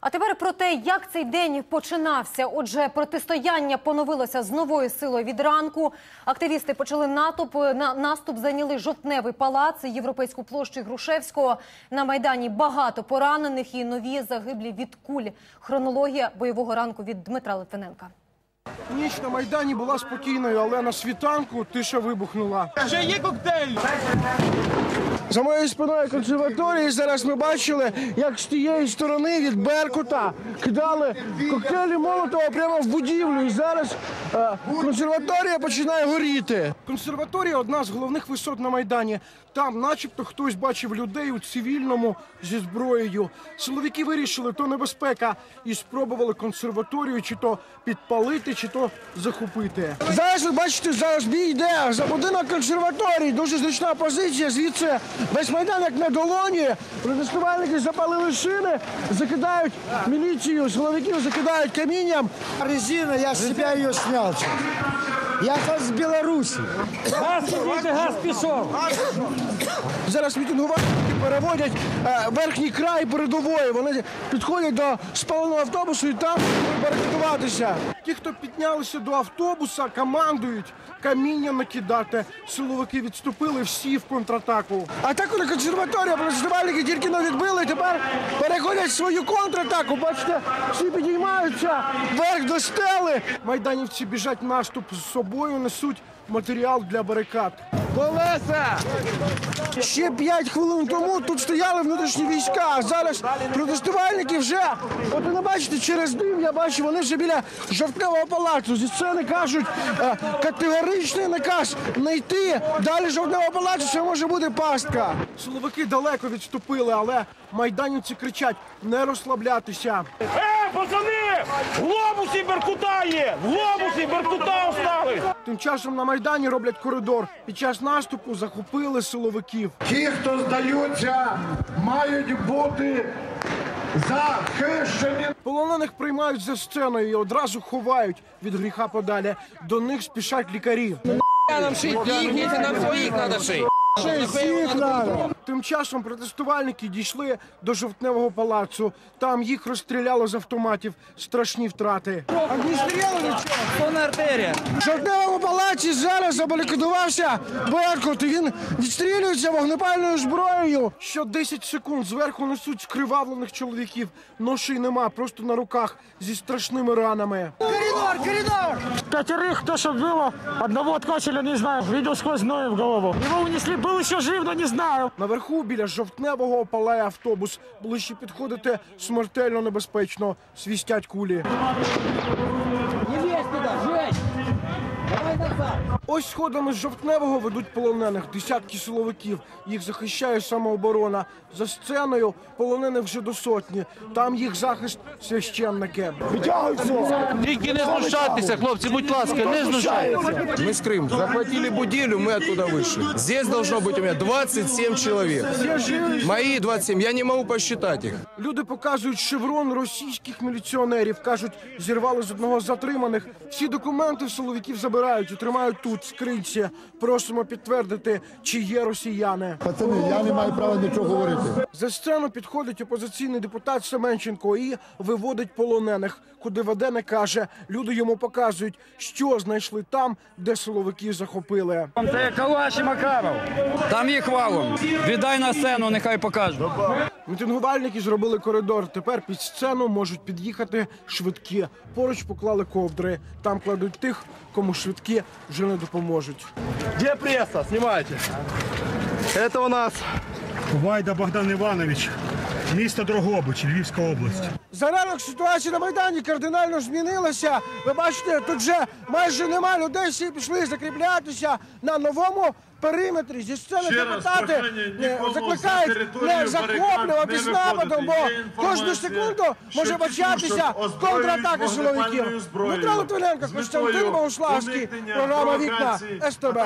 А тепер про те, як цей день починався. Отже, протистояння поновилося з новою силою від ранку. Активісти почали натовп. На наступ зайняли жовтневий палац, європейську площу Грушевського. На майдані багато поранених і нові загиблі від куль. Хронологія бойового ранку від Дмитра Литвиненка. Ніч на Майдані була спокійною, але на світанку тиша вибухнула. Ще є коктейль? За моєю спиною консерваторії зараз ми бачили, як з тієї сторони від Беркута кидали коктейлі Молотова прямо в будівлю. І зараз е, консерваторія починає горіти. Консерваторія одна з головних висот на Майдані. Там, начебто, хтось бачив людей у цивільному зі зброєю. Силовики вирішили, то небезпека, і спробували консерваторію чи то підпалити, чи то захопити. Зараз ви бачите, зараз бій йде за будинок консерваторії. Дуже зручна позиція. Звідси весь майдан як на долоні. Протестувальники запалили шини, закидають міліцію, силовиків закидають камінням. Резина, я с себя ее снял. Я з Білорусі. Газ підійде, газ пішов. Зараз мітингувальники переводять е, верхній край передової. Вони підходять до спаленого автобусу і там барикадуватися. Ті, хто піднялися до автобуса, командують каміння накидати. Силовики відступили всі в контратаку. Атаку на консерваторію протестувальники тільки не відбили. Тепер переходять свою контратаку. Бачите, всі підіймаються вверх до стели. Майданівці біжать наступ з собою, несуть матеріал для барикад. Колеса! Ще п'ять хвилин тому тут стояли внутрішні війська. А зараз протестувальники вже, от ви не бачите, через дим я бачу, вони вже біля жовтневого палацу. Зі сцени кажуть е, категоричний наказ не йти. Далі жовтневого палацу це може бути пастка. Силовики далеко відступили, але майданівці кричать не розслаблятися. Е, пацани! В глобусі Беркута є! В глобусі Беркута! Тим часом на майдані роблять коридор. Під час наступу захопили силовиків. Ті, хто здаються, мають бути захищені. Полонених приймають за сценою і одразу ховають від гріха подалі. До них спішать лікарі. нам шить нам своїх треба шити. Тим часом протестувальники дійшли до жовтневого палацу. Там їх розстріляли з автоматів. Страшні втрати. Огністріли нічого. Сонна артерія. В жовтневому палаці зараз забарикадувався Беркут. і Він відстрілюється вогнепальною зброєю. Що 10 секунд зверху несуть скривавлених чоловіків. Ноші нема, просто на руках зі страшними ранами Коридор, коридор! Пятерых то, что было, одного откачали, не знаю, видел сквозь в голову. Его унесли, был еще жив, но не знаю. Наверху біля жовтневого палає автобус. Ближче підходити смертельно небезпечно. Свістять кулі. Ось сходами з жовтневого ведуть полонених десятки силовиків. Їх захищає самооборона. За сценою полонених вже до сотні. Там їх захист священники. Тільки не знущайтеся, хлопці, будь ласка, не знущайтеся. Мы с Крым захватили Будилю, мы оттуда вышли. Здесь должно быть у меня 27 человек. Мои 27, я не могу посчитать их. Люди показують шеврон російських міліціонерів. кажуть, зірвали з одного з затриманих. Всі документи в силовиків забирають і тримають тут, в скринці. Просимо підтвердити, чи є росіяни. Пацани, я не маю права нічого говорити. За сцену підходить опозиційний депутат Семенченко і виводить полонених. Куди веде, не каже. Люди йому показують, що знайшли там, де силовиків захопили. Це Калаш і Макаров. Там їх валом. Віддай на сцену, нехай покажуть. Мітингувальники зробили коридор. Тепер під сцену можуть під'їхати швидкі. Поруч поклали ковдри. Там кладуть тих, кому швидкі вже не допоможуть. Где пресса? Снимайте. Это у нас Вайда Богдан Іванович, місто Дрогобич, Львівська область. За ранок ситуація на майдані кардинально змінилася. Ви бачите, тут вже майже нема людей. Всі пішли закріплятися на новому периметрі. Зі сцени Ще раз депутати прохання е, нікому за закликають територію не захоплювати з барикад не нападом, бо виходити. Є кожну інформація, секунду що може початися озброюють контратака вогнепальною силовиків. зброєю Дмитро Литвиненко, з Костянтин метою Богуславський, уникнення програма Вікна провокацій, СТБ.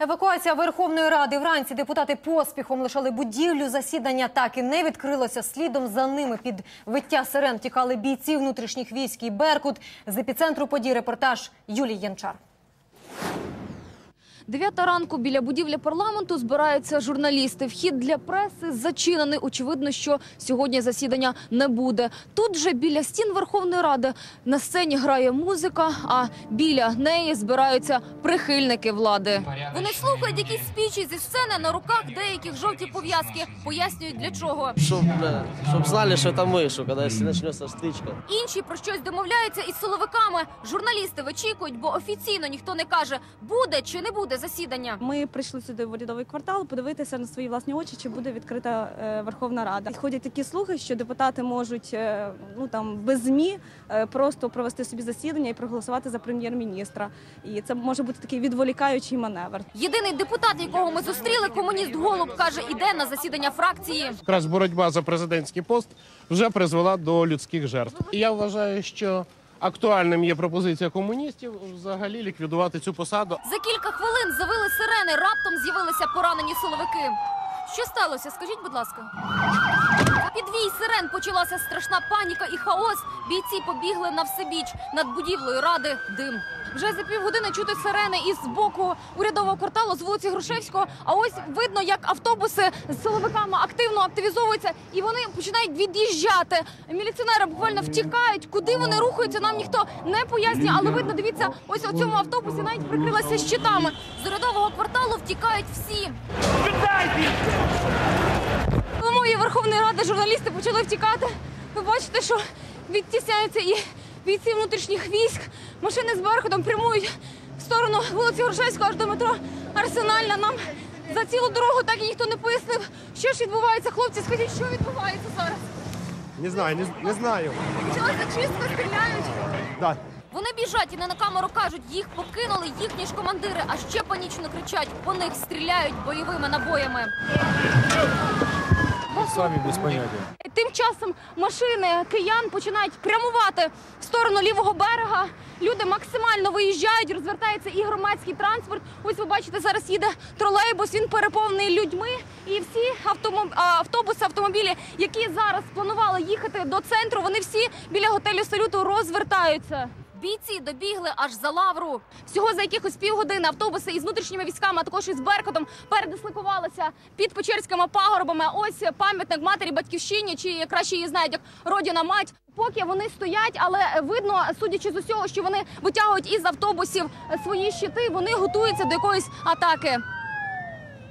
Евакуація Верховної Ради вранці депутати поспіхом лишали будівлю. Засідання так і не відкрилося. Слідом за ними під виття сирен тікали бійці внутрішніх військ і Беркут. З епіцентру подій репортаж Юлій Янчар. Дев'ята ранку біля будівлі парламенту збираються журналісти. Вхід для преси зачинений. Очевидно, що сьогодні засідання не буде. Тут же біля стін Верховної Ради на сцені грає музика, а біля неї збираються прихильники влади. Вони слухають якісь спічі зі сцени на руках деяких жовті пов'язки. Пояснюють для чого. Щоб, бля, щоб знали, що там ми, що коли почнеться стичка. Інші про щось домовляються із силовиками. Журналісти вичікують, бо офіційно ніхто не каже, буде чи не буде засідання. Ми прийшли сюди в урядовий квартал подивитися на свої власні очі, чи буде відкрита е, Верховна Рада. Ходять такі слухи, що депутати можуть е, ну там без змі е, просто провести собі засідання і проголосувати за прем'єр-міністра. І це може бути такий відволікаючий маневр. Єдиний депутат, якого ми зустріли, комуніст Голуб, каже, іде на засідання фракції. Якраз боротьба за президентський пост вже призвела до людських жертв. І я вважаю, що актуальним є пропозиція комуністів взагалі ліквідувати цю посаду. За кілька хвилин завили сирени, раптом з'явилися поранені силовики. Що сталося? Скажіть, будь ласка. Під вій сирен почалася страшна паніка і хаос. Бійці побігли на всебіч над будівлею ради. Дим. Вже за півгодини чути сирени із боку урядового кварталу з вулиці Грушевського. А ось видно, як автобуси з силовиками активно активізовуються, і вони починають від'їжджати. Міліціонери буквально втікають. Куди вони рухаються? Нам ніхто не пояснює. Але видно, дивіться, ось у цьому автобусі навіть прикрилася щитами. З урядового кварталу втікають всі. Мої Верховної Ради журналісти почали втікати. Ви бачите, що відтісняються і бійці внутрішніх військ. Машини з Беркутом прямують в сторону вулиці Грушевського аж до метро Арсенальна. Нам за цілу дорогу так і ніхто не пояснив, що ж відбувається. Хлопці, скажіть, що відбувається зараз? Не знаю, не, не знаю. Почалася чистка, стріляють. Да. Вони біжать і не на камеру кажуть, їх покинули їхні ж командири, а ще панічно кричать, по них стріляють бойовими набоями. Сами без понятия. Тим часом машини киян починають прямувати в сторону лівого берега. Люди максимально виїжджають, розвертається і громадський транспорт. Ось ви бачите, зараз їде тролейбус. Він переповнений людьми. І всі автобуси, автомобілі, які зараз планували їхати до центру, вони всі біля готелю салюту розвертаються. Бійці добігли аж за лавру. Всього за якихось півгодини автобуси із внутрішніми військами, а також із Беркутом передислокувалися під Печерськими пагорбами. Ось пам'ятник матері батьківщині, чи краще її знають як родина мать. Поки вони стоять, але видно, судячи з усього, що вони витягують із автобусів свої щити, вони готуються до якоїсь атаки.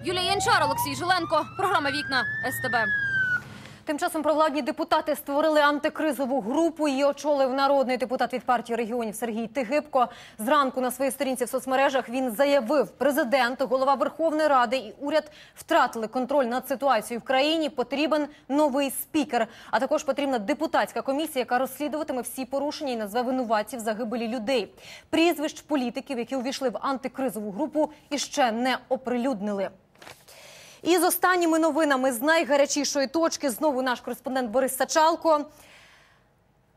Юлія Янчар, Олексій Жиленко, програма Вікна СТБ. Тим часом провладні депутати створили антикризову групу. Її очолив народний депутат від партії регіонів Сергій Тигибко. Зранку на своїй сторінці в соцмережах він заявив, президент, голова Верховної Ради і уряд втратили контроль над ситуацією в країні. Потрібен новий спікер. А також потрібна депутатська комісія, яка розслідуватиме всі порушення і назве винуватців загибелі людей. Прізвищ політиків, які увійшли в антикризову групу, іще не оприлюднили. І з останніми новинами з найгарячішої точки знову наш кореспондент Борис Сачалко.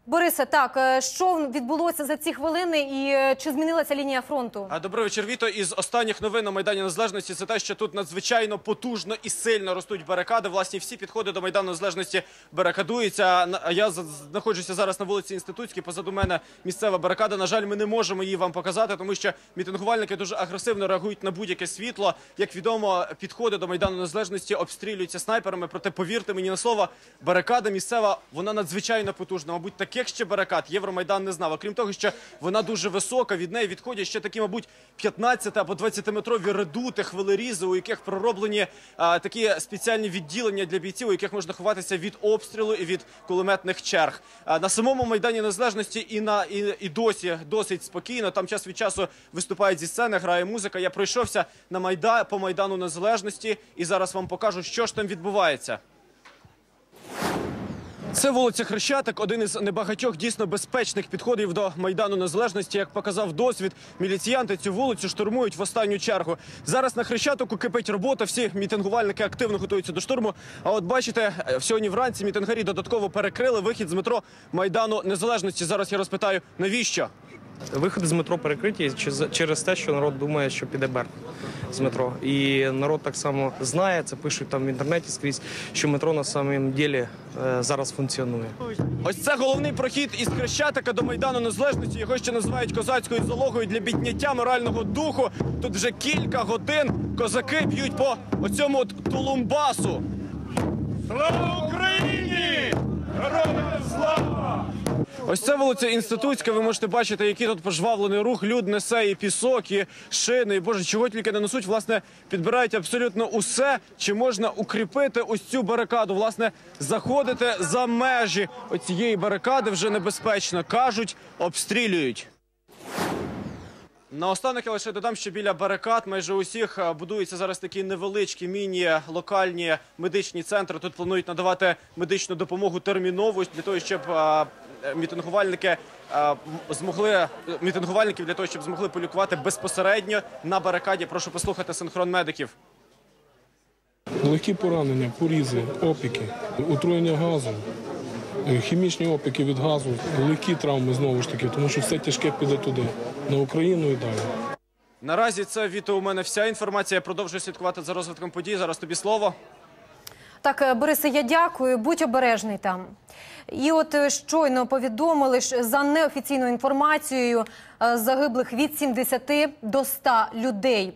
Борисе, так е, що відбулося за ці хвилини, і е, чи змінилася лінія фронту? Добрий вечір, Віто. Із останніх новин на Майдані Незалежності це те, що тут надзвичайно потужно і сильно ростуть барикади. Власне, всі підходи до Майдану Незалежності барикадуються. Я знаходжуся зараз на вулиці Інститутській. Позаду мене місцева барикада. На жаль, ми не можемо її вам показати, тому що мітингувальники дуже агресивно реагують на будь-яке світло. Як відомо, підходи до Майдану Незалежності обстрілюються снайперами. Проте, повірте мені на слово, барикада місцева вона надзвичайно потужна. Мабуть, таких ще барикад Євромайдан не знав. Окрім того, що вона дуже висока. Від неї відходять ще такі, мабуть, 15 або 20-метрові редути, хвилерізи, у яких пророблені а, такі спеціальні відділення для бійців, у яких можна ховатися від обстрілу і від кулеметних черг. А, на самому майдані незалежності і на і, і досі досить спокійно. Там час від часу виступають зі сцени, грає музика. Я пройшовся на майда по майдану незалежності, і зараз вам покажу, що ж там відбувається. Це вулиця Хрещатик, один із небагатьох дійсно безпечних підходів до майдану незалежності. Як показав досвід, міліціянти цю вулицю штурмують в останню чергу. Зараз на Хрещатику кипить робота. Всі мітингувальники активно готуються до штурму. А от бачите, е, сьогодні вранці мітингарі додатково перекрили вихід з метро майдану незалежності. Зараз я розпитаю, навіщо? Виходи з метро перекриті через те, що народ думає, що піде Беркут з метро. І народ так само знає, це пишуть там в інтернеті скрізь, що метро на самом ділі е, зараз функціонує. Ось це головний прохід із Хрещатика до Майдану Незалежності. Його ще називають козацькою залогою для підняття морального духу. Тут вже кілька годин козаки б'ють по оцьому от тулумбасу. Слава Україні! Героям слава! Ось це вулиця Інститутська. Ви можете бачити, який тут пожвавлений рух. Люд несе і пісок, і шини. І боже, чого тільки не несуть. Власне, підбирають абсолютно усе, чи можна укріпити ось цю барикаду. Власне, заходити за межі оцієї барикади вже небезпечно. кажуть, обстрілюють. Наостанок я лише додам, що біля барикад майже усіх е, будуються зараз такі невеличкі міні-локальні медичні центри. Тут планують надавати медичну допомогу термінову для того, щоб е, мітингувальники е, змогли мітингувальників для того, щоб змогли полікувати безпосередньо на барикаді. Прошу послухати синхрон медиків. Легкі поранення, порізи, опіки, отруєння газом, е, хімічні опіки від газу, легкі травми знову ж таки, тому що все тяжке піде туди, на Україну і далі. Наразі це Віто. У мене вся інформація. Я продовжую слідкувати за розвитком подій. Зараз тобі слово. Так, е, Борисе, я дякую. Будь обережний там. І от е, щойно повідомили, що за неофіційною інформацією е, загиблих від 70 до 100 людей.